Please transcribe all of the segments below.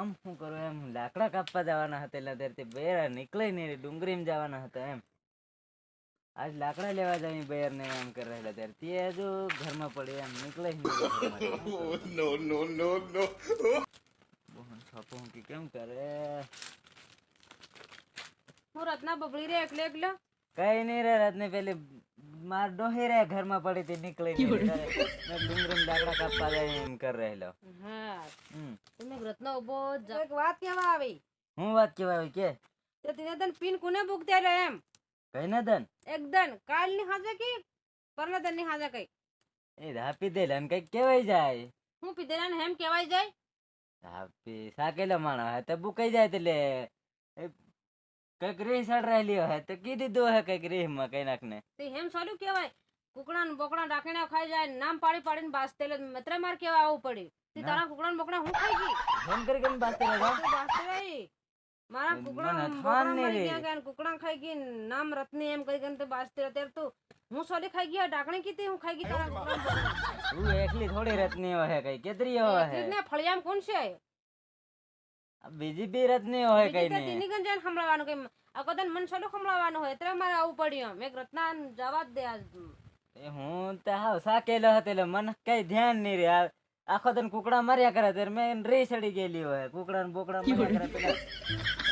કામ શું કરો એમ? લાકડા કાપવા જવાના હતા એટલે ત્યારથી બેર નીકળે નહીં ડુંગરીમાં જવાના હતા એમ. આજ લાકડા લેવા જાય બેર ને એમ કરે એટલે ત્યારે તે હજુ ઘરમાં પડી એમ નીકળે. બોહન છાપો કે કેમ કરે? હું રત્ના બબડી રે એકલે એકલો? કઈ નહીં રે રત્ને પેલી માર ડોહી રે ઘરમાં પડી તે નીકળી મે ડુંગરમ લાકડા કાપવા જાય એમ કર રહેલો. હા. તમે રત્ના ઊભો જ- એક વાત કેવા આવી. હું વાત કેવાય કે? તે તેને તને પિન કોને ભૂખતે રે એમ? કઈ ના દન. એકદમ કાલની હાજે કે? પરના દનની હાજે કઈ? એ ધાપી દે ને કઈ કેવાય જાય. હું પીધેલા ને હેમ કેવાય જાય? ધાપી સાકેલા માણા હે તો બુકાઈ જાય એટલે. એ કંઈક રીહ સડ રહેલી હોય તો કી દીધું હે કંઈક રીહમાં કઈ નાખ ને. તે હેમ સોલું કેવાય કુકડા ને બોકડા રાખીને ખાઈ જાય નામ પાડી પાડીને બાસતે લે મત્ર માર કેવા આવું પડી તે તારા કુકડા ને બોકડા હું ખાઈ ગઈ? એમ કરી કરીને બાસ્તે રહેલો તું બાસતે રહી મારા કુકડા બોકડા મરી ગયા ગયા કુકડા ખાઈ ગઈ નામ રત્ની એમ કરી કરીને તે બાસતે રહે તું હું સોલી ખાઈ ગયા ડાકણી કીધી હું ખાઈ ગઈ તારા કુકડા ને એકલી થોડી રત્ની હોય કઈ કેતરી હે? ને ફળિયામ કોણ છે? બીજી બી રત્ની હોય કઈ નહીં. તીની ગંજ જઈને સંભળાવવાનું કે આ મન સોલું સંભળાવવાનું હોય એટલે મારે આવું પડ્યું. મેં રત્ના જવા દે આજ. એ હું તો હાવ સાકેલો હતો એટલે મને કઈ ધ્યાન નહીં રે. આખો તન કુકડા માર્યા કરે ત્યારે મેં રી ચડી ગયેલી હોય. કુકડા ને બોકડા માર્યા કરે પેલા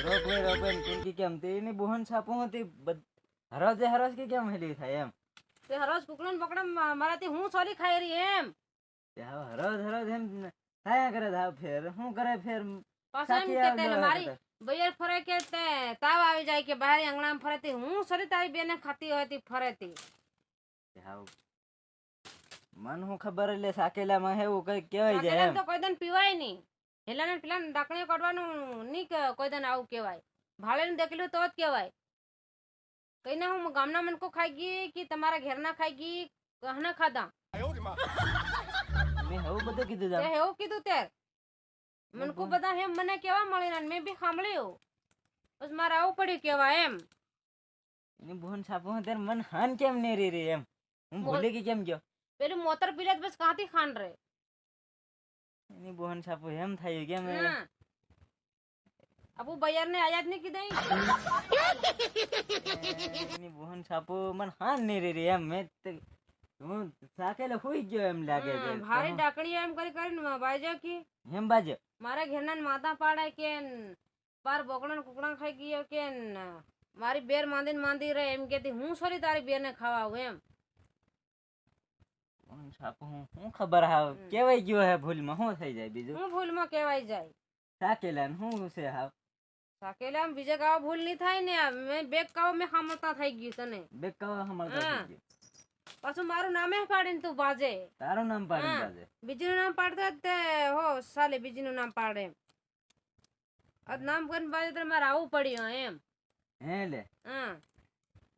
રોકવે રોકવે ને કુંકી કેમ તે એની બોહન છાપું હતી. હરોજે હરોજ કે કેમ હેલી થાય એમ? તે હરોજ કુકડા ને બોકડા મારાથી હું સોલી ખાઈ રહી એમ? હરોજ હરોજ એમ થાય કરે ધાવ ફેર. શું કરે ફેર? પાછા એમ કે વાત મારી કદાચ. ફરે કે તે તાવ આવી જાય કે બહાર આંગણામાં ફરે હું સોરી તારી બેને ખાતી હોય તી ફરે તી. તે હાવ. મન હું ખબર એટલે સાકેલામાં હેવું કઈ કહેવાય જાય એમ. તો કોઈ દન પીવાય નહીં. હેલાને પેલા ડાકણીઓ કાઢવાનું નહીં કે કોઈ દન આવું કહેવાય. ભાડે દેખેલું તો જ કહેવાય. કઈ ના હું ગામના મનકો ખાઈ ગઈ કે તમારા ઘેરના ખાઈ ગઈ કહના ખાધા? મેં બધું કીધું તે કીધું તે. મનકુ બધા એમ મને કેવા મળી ને મેં બી સાંભળ્યું. બસ મારે આવું પડ્યું કેવા એમ. એની બોહન છાપું ત્યારે મન હાન કેમ નહીં રી રી એમ? હું બોલ. ભૂલી ગઈ કેમ ગયો? પેલું મોતર પીલે તો બસ કાંથી ખાન રે? એની બોહન છાપું એમ થયું કેમ એ? હા. અપુ બૈયર ને આયાદ નહીં કીધા એની બોહન છાપું મને હાન નહીં રી રી એમ. મેં તે- હું સાકેલે હુઈ ગયો એમ લાગે છે. હમ, ભારી એમ કરી કરીને બાજો કે એમ બાજુ? મારા ઘેરના માતા પાડે કે ન બોકડા કુકડા ખાઈ ગયો કે મારી બેર માંદી માંદી રહે એમ કેતી હું સોરી તારી બેર ને ખાવા એમ. હું ખબર હાવ કેવાય ગયો હે ભૂલમાં? શું થઈ જાય બીજું? હું ભૂલમાં કેવાય જાય. સાકેલા હું શું છે હાવ? સાકેલા બીજે કાવા ભૂલ નહીં થાય ને મેં બે કાવા મેં સાંભળતા થઈ ગયું તને. બે કાવ હમણાં થઈ ગયું. પાછું મારું નામે પાડીને તું બાજે તારું નામ પાડી હા. બાજે બીજીનું નામ પાડતા જ તે હો સાલે બીજીનું નામ પાડે એમ. આજ નામ કરીને બાજુ તો મારે આવું પડ્યું એમ. હે લે. હા.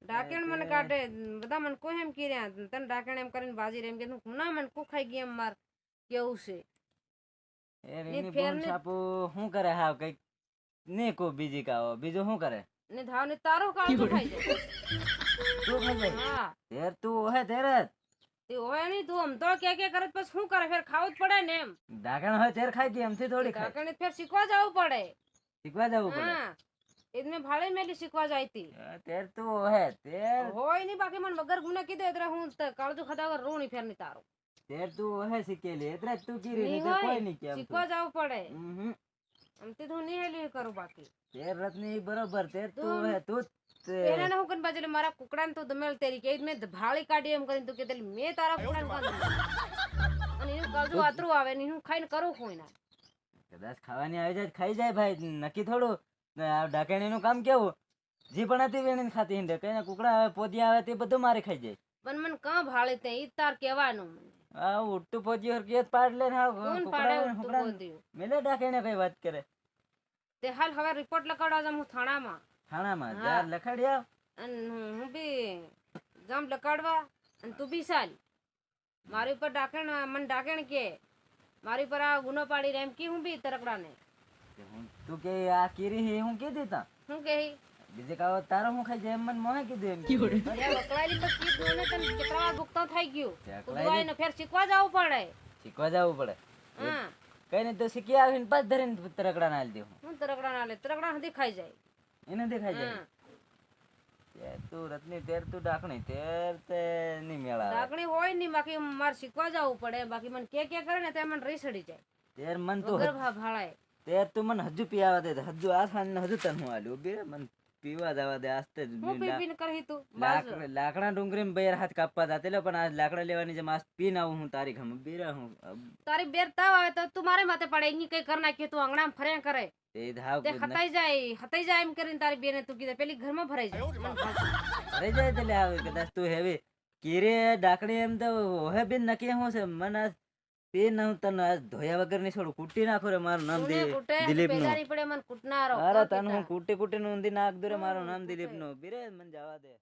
ડાકેણ મને કાઢે. બધા મને કોઈ એમ કર્યા તને ડાકેણ એમ કરીને બાજી રે એમ કે ના મને કો ખાઈ ગઈ એમ માર કેવું છે? એ ની એની ફેર બોહન ને- છાપું શું કરે હાવ કંઈક? ને કો બીજી કાવો બીજું શું કરે? ને ધાવ ને તારો કાળો ખાઈ જાય. તું ખાઈ જાય. હા. તેર તું ઓહે તેર તે ઓહે નહીં તું આમ તો કે કે કરે પછી શું કરે? ફેર ખાવું જ પડે ને એમ. ડાકણ હોય તેર ખાઈ ગઈ એમથી થોડી ખાય. ડાકેણ ફેર શીખવા જવું પડે. શીખવા જવું પડે. હા. એ મેં ભાડે મેલી શીખવા જાય તી. તેર તું ઓહે તેર હોય નહીં બાકી મને વગર ગુના કીધું એટલે હું કાળજો ખાધા વગર રોણી ફેર નહીં તારો. તેર તું ઓહે શીખેલી એટલે તું કીરી નહીં. કોઈ નહીં કેમ શીખવા જવું પડે. હમ. આમથી તો હું હેલી કરું બાકી. તેર રત્ની બરોબર તેર તું તું- હે તું પેલા હું કરીને બાજુ મારા કુકડા ને દમેલ તેરી કે મેં ભાળી કાઢી એમ કરીને તું કે તેલી મેં તારા કુકડા કાઢી અને એનું કાળજુ આતરું આવે ને હું ખાઈને કરું કોઈ ના કદાચ ખાવાની આવી જાય ખાઈ જાય ભાઈ નક્કી થોડું. ને આ ડાકણીનું કામ કેવું? જે પણ હતી વેણીને ખાતી હિંડે કઈ કુકડા આવે પોતિયા આવે તે બધું મારે ખાઈ જાય. પણ મને કાં ભાળે તે ઈ તાર કહેવાનું મને. આ ઉઠતું પોતિયો કે પાડ લે હા કોણ પાડે કુકડા પોતિયું? મેલે ડાકેને કઈ વાત કરે. તે હાલ હવે રિપોર્ટ લખાડવા જામ હું થાણામાં. થાણામાં. જાર લખાડી આવ. અને હું બી જામ લખાડવા અને તું બી ચાલ. મારી ઉપર ડાકેણ મન ડાકેણ કે. મારી પર આ ગુનો પાડી રેમ કે હું બી તરકડાને. તે કે આ કીરી હી હું કે દેતા હું કહી બીજે કાવો તારો મુખે એમ મને મોહે કીધું એમ. કીધું. અરે વકલાયેલી પછી કીધું ને તને કેટલા વાર ભુગતાન થઈ ગયું. વકલાયેલી? ઉદવાઈને ફેર શીખવા જવું પડે. શીખવા જવું પડે. હા. કઈ નહીં તો શીખી આવીને પાછ ધરીને તરકડા ના દેવું. હું તરકડા ના લે તરકડા સુધી ખાઈ જાય. એને દેખાઈ જાય. તું રત્ની તેર તું ડાકણી. તેર તે નહીં મેળા. ડાકણી હોય નહીં બાકી મારે શીખવા જવું પડે. બાકી મને કે કે કરે ને તે મને રહી સડી જાય. તેર મન તો વગર ભાળાય. તેર તું મને હજુ પીવા દે હજુ આ સાંજ હજુ તન હું આલ્યું મને. પીવા જવા દે આસ્તે જ હું પી પીને કરી તું? લાક- લાકડા ડુંગરી માં હાથ કાપવા જાતે એટલે પણ આ લાકડા લેવાની જે માસ પીને આવું હું તારી ઘમ બેરા હું તારી બેર તાવ આવે તો તું મારે માથે પડે એની કઈ કરી નાખી તું આંગણામાં ફર્યા કરે. એ ધાવ તે હતાઈ જાય હતાઈ જાય એમ કરીને તારી બેને તું કીધે પેલી ઘરમાં ભરાઈ જાય. અરે જાય. એટલે આવે કદાચ તું હેવી કીરે ડાકડી એમ તો હે બેન નકી હું છે મને આજ નામ તને આજ ધોયા વગરની છોડું. કુટી નાખો રે મારું નામ દિલીપ. નું પડે મને કૂટનારો. અરે તને હું? કુટી કુટી નું નાખ દો રે મારું નામ દિલીપનું બિરે મને જવા દે.